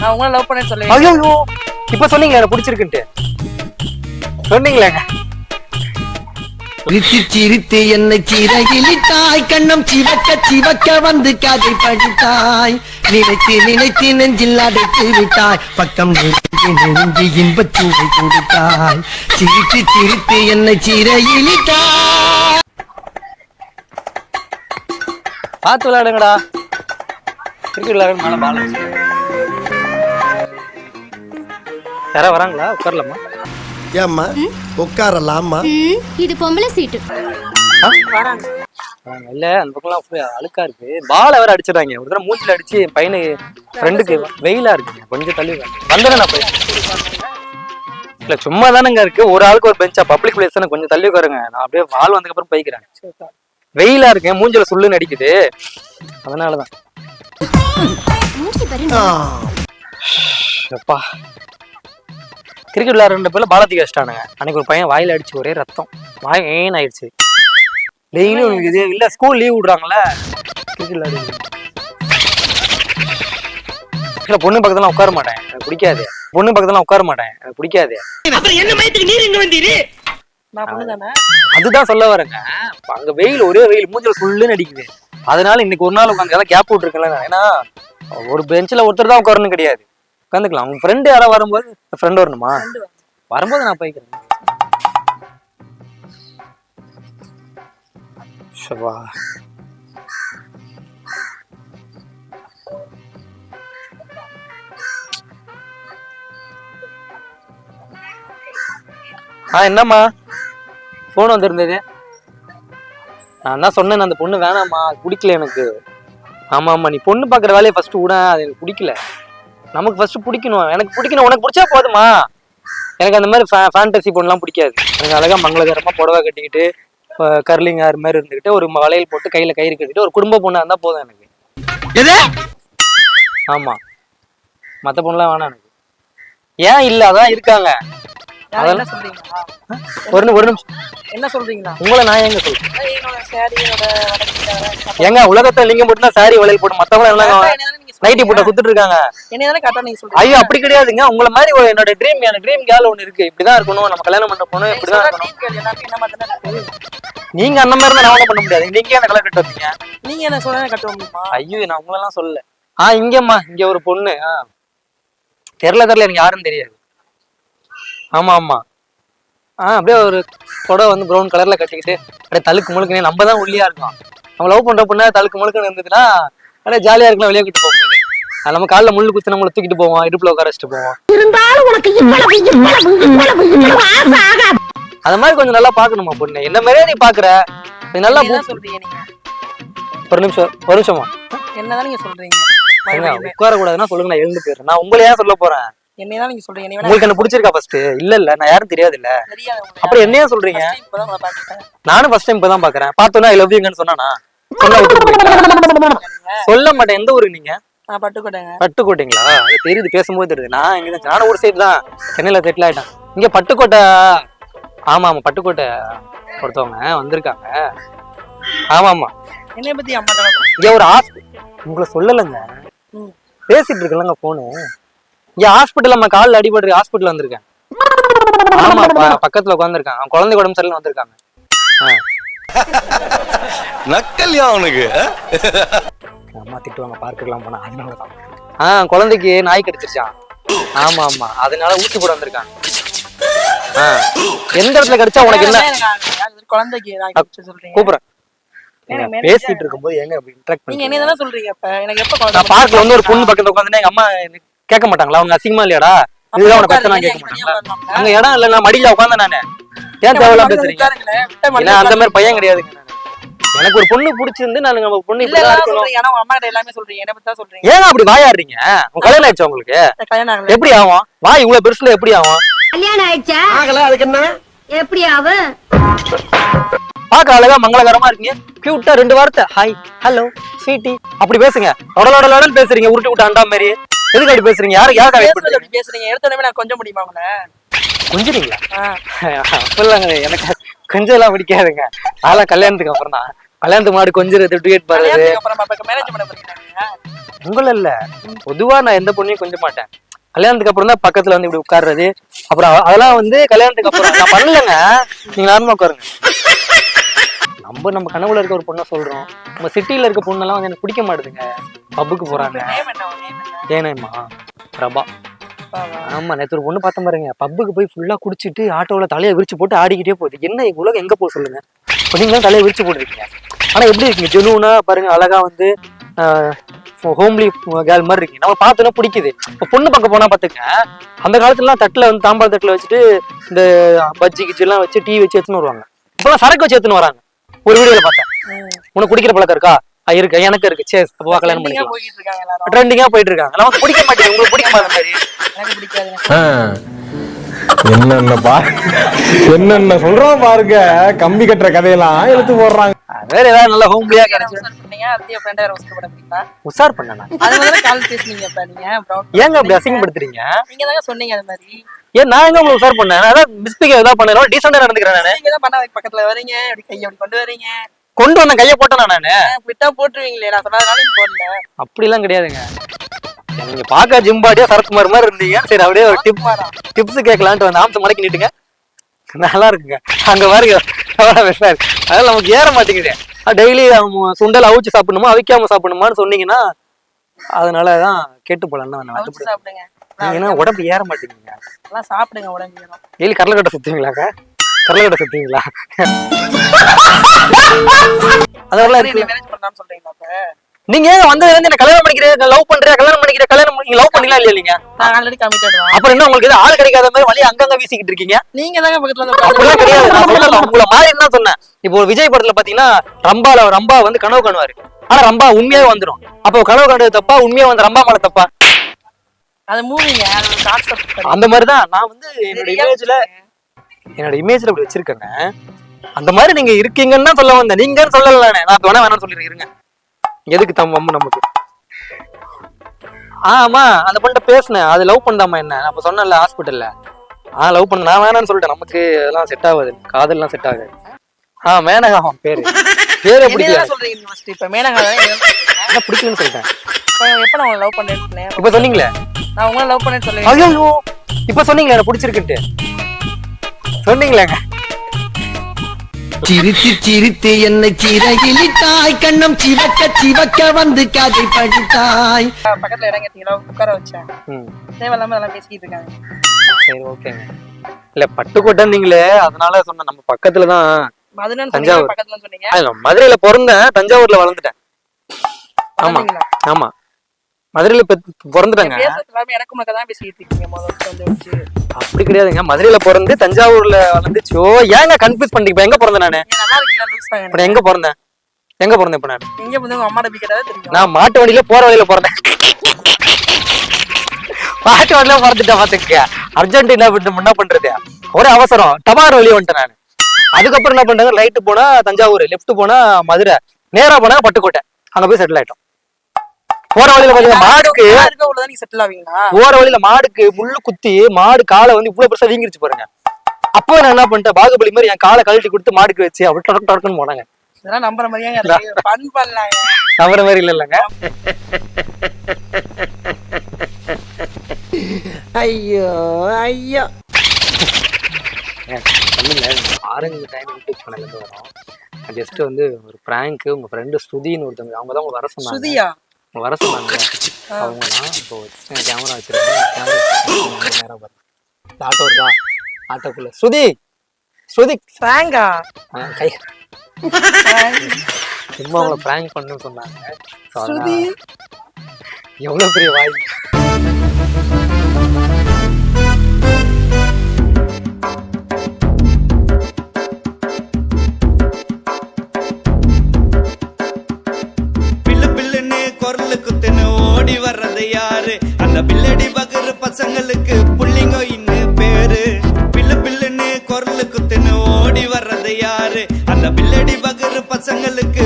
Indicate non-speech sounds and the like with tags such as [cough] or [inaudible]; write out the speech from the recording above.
நான் உங்களை லவ் பண்ணேன்னு சொல்லுவேன் ஐயோ இப்ப சொன்னீங்களே எனக்கு பிடிச்சிருக்குன்ட்டு. சொன்னீங்களேங்க. சிரித்து என்னை சிறகிலிட்டாய் கண்ணம் சிவக்க சிவக்க வந்து கதை படித்தாய் நினைத்து நினைத்து நெஞ்சில் அடைத்து விட்டாய். பக்கம் நெருங்கி நெருங்கி இன்பச் சுவை கொடுத்தாய். சிரித்து சிரித்து என்னை சிறையிலிட்டாய். பார்த்து விளையாடுங்கடா. கிரிக்கெட் விளையாட மேல பால் யாரா வராங்களா? உட்காரலாமா? ஏம்மா? உட்காரலாமா? இது பொம்பளை சீட்டு. இல்ல அந்த பக்கம்லாம் full அழுக்கா இருக்கு. பால் வேற அடிச்சிடுறாங்க. ஒரு தடவை மூஞ்சில அடிச்சு என் பையனுக்கு ஃப்ரெண்டுக்கு வெயிலா இருக்கு. கொஞ்சம் தள்ளி வந்தேன் நான் போய்? இல்ல சும்மா தானங்க இருக்கு. ஒரு ஆளுக்கு ஒரு பெஞ்சா பப்ளிக் பிளேஸ் தானே. கொஞ்சம் தள்ளி உட்காருங்க. நான் அப்படியே பால் வந்ததுக்கு அப்புறம் போய்க்கிறேன். வெயிலா இருக்கு. மூஞ்சில சுள்ளுன்னு அடிக்குது. அதனாலதான். அப்பா. கிரிக்கெட் விளையாடுற ரெண்டு பேர்ல பாலத்துக்கு வச்சிட்டானுங்க அன்னைக்கு ஒரு பையன் வாயில அடிச்சு ஒரே ரத்தம். வாய் ஏன் ஆயிடுச்சு? டெய்லியும் உங்களுக்கு இது இல்ல ஸ்கூல் லீவ் விடுறாங்கல்ல. கிரிக்கெட் விளையாடு இல்ல பொண்ணு பக்கத்துல உட்கார மாட்டேன். எனக்கு பிடிக்காது. பொண்ணு பக்கத்துல உட்கார மாட்டேன். எனக்கு பிடிக்காது. அதுதான் சொல்ல வரேங்க. அங்க வெயில் ஒரே வெயில் மூஞ்சில சுள்ளுன்னு அடிக்குது. அதனால இன்னைக்கு ஒரு நாள் உட்காந்து ஏதாவது கேப் விட்டுருக்கல ஏன்னா ஒரு பெஞ்சில் ஒருத்தர் தான் உட்காரணும் கிடையாது. உட்காந்துக்கலாம். உங்க ஃப்ரெண்டு யாராவது வரும்போது ஃப்ரெண்ட் வரணுமா? வரும்போது நான் போய்க்கிறேன். ஷபா ஆ என்னம்மா? ஃபோன் வந்திருந்தது. நான் தான் சொன்னேன் அந்த பொண்ணு வேணாம்மா. பிடிக்கல எனக்கு. ஆமா ஆமா நீ பொண்ணு பார்க்குற வேலையை ஃபர்ஸ்ட் விட அது எனக்கு பிடிக்கல. நமக்கு ஃபர்ஸ்ட் பிடிக்கணும். எனக்கு பிடிக்கணும். உனக்கு பிடிச்சா போதுமா எனக்கு அந்த மாதிரி ஃபேண்டசி பொண்ணுலாம் பிடிக்காது. எனக்கு அழகா மங்களகரமா புடவை கட்டிக்கிட்டு கர்லிங் ஆறு மாதிரி இருந்துக்கிட்டு ஒரு வளையல் போட்டு கையில கயிறு கட்டிட்டு ஒரு குடும்ப பொண்ணா இருந்தா போதும் எனக்கு. எது? ஆமா. மத்த பொண்ணுலாம் வேணாம் எனக்கு. ஏன் இல்ல? அதான் இருக்காங்க. என்ன ஒரு நிமிஷம். என்ன சொல்றீங்களா? உங்களை நான் எங்க சொல்றேன் உலகத்துல நீங்க மட்டும் தான் சாரி வளையல் போட்டு மத்தவங்க எல்லாம் நைட்டி போட்ட குத்துட்டு இருக்காங்க என்ன ஐயோ அப்படி கிடையாதுங்க. உங்களை மாதிரி ஒரு என்னோட ட்ரீம் ட்ரீம் கேர்ள் ஒண்ணு இருக்கு. இப்படிதான் இருக்கணும். நம்ம கல்யாணம் பொண்ணு நீங்க இப்படிதான் இருக்கணும். dream girl எல்லாமே என்ன மாதிரி தானே இருக்கு? நீங்க அந்த மாதிரி தான் நான் பண்ண முடியாது. நீங்க ஏன் கலர் கட்ட வந்தீங்க? நீங்க என்ன சொல்ற கட்ட முடியுமா ஐயோ நான் உங்களெல்லாம் சொல்லல. ஆ இங்கம்மா. இங்க ஒரு பொண்ணு. ஆ. தெரியல தெரியல. எனக்கு யாரும் தெரியாது. ஆமா ஆமா. ஆ அப்படியே ஒரு புடவை வந்து ப்ரௌன் கலர்ல கட்டிக்கிட்டு அப்படியே தழுக்கு முழுக்குனே நம்ம தான் ஒல்லியா இருக்கோம். நம்ம லவ் பண்ற பொண்ணா தழுக்கு முழுக்குன்னு இருந்ததுன்னா அப்படியே ஜாலியா இருக்கலாம் வெளியே கூட்டு அது நம்ம காலில் முள்ளு குத்து நம்மளை தூக்கிட்டு போவோம் இடுப்புல உட்கார வச்சுட்டு போவோம். அது மாதிரி கொஞ்சம் நல்லா பாக்கணுமா பொண்ணு? என்ன மாதிரியே நீ பாக்குற நீ நல்லா சொல்றீங்க நீங்க? ஒரு நிமிஷம் ஒரு நிமிஷமா என்னதான் நீங்க சொல்றீங்க. உட்கார கூடாதுன்னா சொல்லுங்க நான் எழுந்து போயிடுறேன் நான் உங்களை ஏன் சொல்ல போறேன்? என்னதான் நீங்க சொல்றீங்க. வேணா உங்களுக்கு என்ன பிடிச்சிருக்கா ஃபர்ஸ்ட் இல்ல இல்ல. நான் யாரும் தெரியாது இல்ல. அப்புறம் என்னையா சொல்றீங்க. நானும் ஃபர்ஸ்ட் டைம் இப்பதான் பாக்குறேன் பார்த்தோன்னா ஐ லவ் யூங்கன்னு சொன்னானா? சொல்ல மாட்டேன். எந்த ஊரு நீங்க? பட்டுக்கோட்டைங்க. பட்டுக்கோட்டைங்களா? தெரியுது. பேசும்போது தெரியுது. நான் இங்க நானும் ஒரு சைடு தான். சென்னையில செட்டில் ஆயிட்டேன். இங்க பட்டுக்கோட்டை ஆமா ஆமா. பட்டுக்கோட்டை ஒருத்தவங்க வந்திருக்காங்க. ஆமா ஆமா. என்னைய பத்தி அம்மா. இங்க ஒரு ஹாஸ்பிட்டல் உங்களை சொல்லலைங்க. பேசிட்டு இருக்கலங்க போனு இங்க ஹாஸ்பிட்டல் நம்ம காலில் அடிபட்டு ஹாஸ்பிட்டல் வந்திருக்கேன். ஆமா பக்கத்துல உட்காந்துருக்காங்க அவன் குழந்தை உடம்பு சரியில்லை வந்திருக்காங்க. நக்கல்யா அவனுக்கு அம்மா திட்டுவாங்க பார்க்கலாம் போனா அதனால தான் ஆ குழந்தைக்கு நாய் கடிச்சிருச்சான் ஆமா ஆமா அதனால ஊசி போட வந்திருக்காங்க ஆ. எந்த இடத்துல கடிச்சா உனக்கு என்ன? குழந்தைக்கு நான் கிட்ட சொல்றீங்க? கூப்பிடுறேன். பேசிட்டு இருக்கும்போது ஏங்க அப்படி இன்ட்ராக்ட் நீங்க என்ன தானே சொல்றீங்க இப்ப எனக்கு எப்ப பார்க்ல வந்து ஒரு பொண்ணு பக்கத்துல உட்காந்துனா எங்க அம்மா கேட்க மாட்டாங்களா? அவங்க அசிங்கமா இல்லையாடா? இதுதான் உனக்கு பிரச்சனை கேட்க மாட்டாங்களா. அங்க இடம் இல்ல நான் மடியில உட்காந்தேன் நானு. ஏன் தேவையில்லாம பேசுறீங்க? ஏன்னா அந்த. மாதிரி பையன் கிடையாதுங்க. எனக்கு ஒரு பொண்ணு பிடிச்சிருந்து நான் நம்ம பொண்ணு இல்ல ஆனா உங்க அம்மா கிட்ட எல்லாமே சொல்றீங்க. என்ன பத்தி தான் சொல்றீங்க. ஏங்க அப்படி வாயாடுறீங்க? உங்க கல்யாணம் ஆயிடுச்சு உங்களுக்கு? எனக்கு கல்யாணம் ஆகல. எப்படி ஆகும்? வாய் இவ்வளவு பெருசுல எப்படி ஆகும்? கல்யாணம் ஆயிடுச்சா? ஆகல அதுக்கு என்ன? எப்படி ஆகும் பார்க்க அழகா மங்களகரமா இருக்கீங்க. கியூட்டா ரெண்டு வார்த்தை. ஹாய் ஹலோ ஸ்வீட்டி அப்படி பேசுங்க. தொடலோடலோடல் பேசுறீங்க. உருட்டி விட்டு அண்டா மாதிரி எதுக்கு அப்படி பேசுறீங்க? யாரு யாருக்கு பண்றீங்க? அப்படி பேசுறீங்க. எடுத்த உடனே நான் கொஞ்சம் முடியுமா உங்களை? கொஞ்சிட்டீங்களா. அப்படிலாங்க எனக்கு கொஞ்சம் எல்லாம் பிடிக்காதுங்க. அதெல்லாம் கல்யாணத்துக்கு அப்புறம் தான் கல்யாணத்துக்கு முன்னாடி கொஞ்சம் டுவேட் பாருது? உங்கள இல்ல. பொதுவா நான் எந்த பொண்ணையும் கொஞ்சம் மாட்டேன். கல்யாணத்துக்கு அப்புறம் தான் பக்கத்துல வந்து இப்படி உட்கார்றது. அப்புறம் அதெல்லாம் வந்து கல்யாணத்துக்கு அப்புறம் நான் பண்ணலங்க. நீங்க நார்மலா உட்காருங்க. நம்ம நம்ம கனவுல இருக்க ஒரு பொண்ணை சொல்றோம். நம்ம சிட்டில இருக்க பொண்ணெல்லாம் வந்து எனக்கு பிடிக்க மாட்டுதுங்க. பப்புக்கு போறாங்க. ஏனேம்மா? பிரபா. ஆமா நேத்து ஒரு பொண்ணு பார்த்தேன் பாருங்க. பப்புக்கு போய் ஃபுல்லா குடிச்சிட்டு ஆட்டோல தலையை விரிச்சு போட்டு ஆடிக்கிட்டே போகுது. என்ன எங்க உலகம் எங்க போக சொல்லுங்க. நீங்களும் தலையை விரிச்சு போட்டுருக்கீங்க. ஆனா எப்படி இருக்கீங்க? ஜெனூனா பாருங்க அழகா வந்து ஹோம்லி கேர்ள் மாதிரி இருக்கீங்க. நம்ம பார்த்தோன்னா பிடிக்குது. இப்போ பொண்ணு பார்க்க போனா பாத்துக்க அந்த காலத்துலலாம் தட்டுல வந்து தாம்பாள் தட்டுல வச்சுட்டு இந்த பஜ்ஜி கிஜ்ஜி எல்லாம் வச்சு டீ வச்சு எடுத்துன்னு வருவாங்க. இப்பெல்லாம் சரக்கு வச்சு எடுத்துன்னு வராங்க. ஒரு வீடியோல பார்த்தேன். உனக்கு குடிக்கிற பழக்கம் இருக்கா? "ஆ, இருக்கு. எனக்கு இருக்கு. சே அப்போ கல்யாணம் பண்ணிக்கலாம். போயிட்டு இருக்காங்க எல்லாரும். ட்ரெண்டிங்கா போயிட்டு இருக்காங்க. நமக்கு பிடிக்க மாட்டேங்குது. உங்களுக்கு எனக்கு பிடிக்காது என்னென்ன பா என்னென்ன சொல்றோம் பாருங்க. கம்பி கட்டுற கதையெல்லாம் எடுத்து போடுறாங்க. வேற ஏதாவது நல்ல ஹோம்லியா கிடைச்சு? உசார் பண்ணீங்க. அடுத்து என் ஃப்ரெண்டா உசார் பண்ண முடியுங்களா உஷார் பண்ண நான் அது வந்து கால் பேசுனீங்க நீங்க. ஏங்க அப்படி அசிங்கப்படுத்துறீங்க? நீங்க தாங்க சொன்னீங்க அது மாதிரி. ஏன் நான் எங்க உங்களுக்கு உஷார் பண்ணேன்? நான் ஏதாவது மிஸ்பிக் ஏதாவது பண்ணேன்? டீசெண்டா நடந்துக்கிறேன் நானு. பண்ண பக்கத்துல வரீங்க. அப்படி கையை அப்படி கொண்டு வரீங்க. கொண்டு வந்த கையை போட்டேனா நானு? விட்டா போட்டுருவீங்களே. நான் சொன்னதுனால போடல. அப்படிலாம் கிடையாதுங்க. நீங்க பாக்க ஜிம்பாடியா சரத்குமார் மாதிரி இருந்தீங்க. சரி அப்படியே ஒரு டிப். டிப்ஸ் கேட்கலான்ட்டு வந்து ஆம்சம் மடக்கி நீட்டுங்க. நல்லா இருக்குங்க. அங்க பாருங்க. அதெல்லாம் நமக்கு ஏற மாட்டேங்குது. டெய்லி சுண்டல் அவிச்சு சாப்பிடணுமா அவிக்காம சாப்பிடணுமான்னு சொன்னீங்கன்னா அதனாலதான் கேட்டு போலாம் நான் சாப்பிடுங்க. நீங்க என்ன உடம்பு ஏற மாட்டேங்குங்க எல்லாம் சாப்பிடுங்க உடம்பு ஏறும். டெய்லி கடலக்கட்டை சுத்துவீங்களாக்கா? கடலக்கட்டை சுத்துவீங்களா? [laughs] அதெல்லாம் நீங்க வந்ததுல இருந்து என்ன கல்யாணம் பண்ணிக்கிறீங்க? லவ் பண்றீங்க? கல்யாணம் பண்ணிக்கிற கல்யாணம் பண்ணி லவ் பண்ணலாம் இல்லையா நீங்க? நான் ஆல்ரெடி கமிட்டட் தான் அப்புறம் என்ன உங்களுக்கு எதுவும் ஆள் கிடைக்காத மாதிரி வழி அங்கங்க வீசிக்கிட்டு இருக்கீங்க? நீங்க தாங்க பக்கத்துல வந்து அப்படிலாம் கிடையாது. நான் சொல்லல உங்களை மாதிரி என்ன சொன்னேன். இப்போ விஜய் படத்துல பாத்தீங்கன்னா ரம்பால ரம்பா வந்து கனவு காணுவாரு. ஆனா ரம்பா உண்மையாவே வந்துரும். அப்போ கனவு காணுறது தப்பா? உண்மையா வந்து ரம்பா மேல தப்பா? அது மூவிங்க அந்த மாதிரிதான் நான் வந்து என்னோட இமேஜ்ல என்னோட இமேஜ்ல அப்படி வச்சிருக்கேங்க. அந்த மாதிரி நீங்க இருக்கீங்கன்னு தான் சொல்ல வந்தேன். நீங்கன்னு சொல்லல நானு வேணா வேணாம்னு சொல்லிருக்கேன் இருங்க. எதுக்கு தம் வம்பு நமக்கு? ஆமா அந்த பொண்ணு பேசினேன். அது லவ் பண்ணாமா என்ன? அப்ப சொன்னேன்ல ஹாஸ்பிட்டல்ல ஆ லவ் பண்ண நான் வேணாம்னு சொல்லிட்டேன். நமக்கு அதெல்லாம் செட் ஆகாது. காதல்லாம் செட் ஆகாது. ஆ மேனகா பேரு. பேரே பிடிக்கல. சொல்றீங்க நீங்க இப்ப? மேனகா தானே பிடிக்கலன்னு சொல்லிட்டேன். எப்ப நான் லவ் சொன்னேன். இப்ப சொன்னீங்களே? நான் உங்களை லவ் பண்ணேன்னு சொல்லுவேன் ஐயோ இப்ப சொன்னீங்களே எனக்கு பிடிச்சிருக்குன்ட்டு. சொன்னீங்களேங்க. சிரித்து சிரித்து என்னை சிறகிலிட்டாய் கண்ணம் சிவக்க சிவக்க வந்து கதை படித்தாய் பக்கத்துல இடம் கேட்டீங்களா உட்கார வச்சேன். ம். தேவையில்லாம அதெல்லாம் பேசிக்கிட்டு இருக்காங்க. சரி ஓகேங்க. இல்ல பட்டுக்கோட்டைன்னீங்களே அதனால சொன்னேன் நம்ம பக்கத்துல தான் மதுரைன்னு தஞ்சாவூர். பக்கத்துல சொன்னீங்க? மதுரையில பிறந்தேன் தஞ்சாவூர்ல வளர்ந்துட்டேன். ஆமா? ஆமா. மதுரையில பிறந்துட்டேங்க. அப்படி கிடையாதுங்க. மதுரையில பிறந்து தஞ்சாவூர்ல வளர்ந்துச்சு. ஏங்க கன்ஃபியூஸ் இப்ப எங்க பிறந்தேன் நானு? இப்ப எங்க பிறந்தேன்? எங்க பிறந்தேன் இப்ப நான்? இங்க நான் மாட்டு வண்டியில போற வழியில பிறந்தேன். மாட்டு வண்டியில பிறந்துட்டேன் பாத்துக்க அர்ஜென்ட் என்ன என்ன பண்றது? ஒரே அவசரம். டமார் வழி வந்துட்டேன் நான். அதுக்கப்புறம் என்ன பண்றாங்க? ரைட்டு போனா தஞ்சாவூர் லெஃப்ட் போனா மதுரை. நேரா போனா பட்டுக்கோட்டை. அங்க போய் செட்டில் ஆயிட்டோம். போற வழியில பாத்தீங்கன்னா மாடுக்கு இருக்க உள்ளதா நீங்க செட்டில் ஆவீங்களா? போற வழியில மாடுக்கு முள்ளு குத்தி மாடு காலை வந்து இவ்வளவு பெருசா வீங்கிருச்சு பாருங்க. அப்போ நான் என்ன பண்ணிட்டேன்? பாகுபலி மாதிரி என் காலை கழட்டி கொடுத்து மாடுக்கு வச்சு அப்படி டொடக்கு டொடக்குன்னு போனாங்க. இதெல்லாம் நம்புற இருக்கு ஃபன் [laughs] பண்ணலாங்க. நம்புற மாதிரி இல்ல இல்லைங்க. ஐயோ ஐயோ. பண்ணுங்க ஆரஞ்சு டைம் யூடியூப் சேனல்ல இருந்து வரோம். ஜஸ்ட் வந்து ஒரு பிராங்க் உங்க ஃப்ரெண்டு ஸ்ருதின்னு ஒருத்தவங்க அவங்க தான் உங்களை வர சொன்னாங்க. வர சொன்னாங்க. அவங்க தான் இப்போ கேமரா வச்சிருக்காங்க. கேமரா [gasps] இந்த ஆட்டோ இருக்கா ஆட்டோக்குள்ள. ஸ்ருதி! ஸ்ருதி! ஃப்ராங்கா ஆ, கை. சும்மா உங்களை பிராங்க் பண்ணுன்னு சொன்னாங்க. ஸ்ருதி! எவ்வளவு பெரிய வாய். யாரு பில்லடி பகரு பசங்களுக்கு